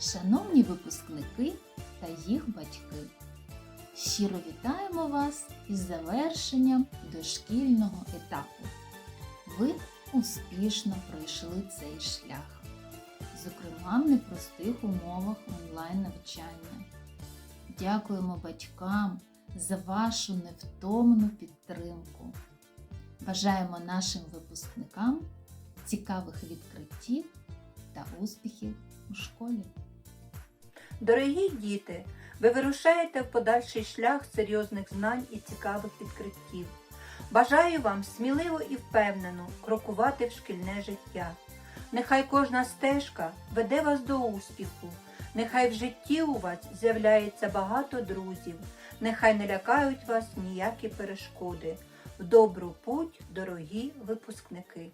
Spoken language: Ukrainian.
шановні випускники та їх батьки. Щиро вітаємо вас із завершенням дошкільного етапу. Ви успішно пройшли цей шлях, зокрема в непростих умовах онлайн-навчання. Дякуємо батькам за вашу невтомну підтримку. Бажаємо нашим випускникам цікавих відкриттів та успіхів у школі. Дорогі діти, ви вирушаєте в подальший шлях серйозних знань і цікавих відкриттів. Бажаю вам сміливо і впевнено крокувати в шкільне життя. Нехай кожна стежка веде вас до успіху, нехай в житті у вас з'являється багато друзів, нехай не лякають вас ніякі перешкоди. В добру путь, дорогі випускники!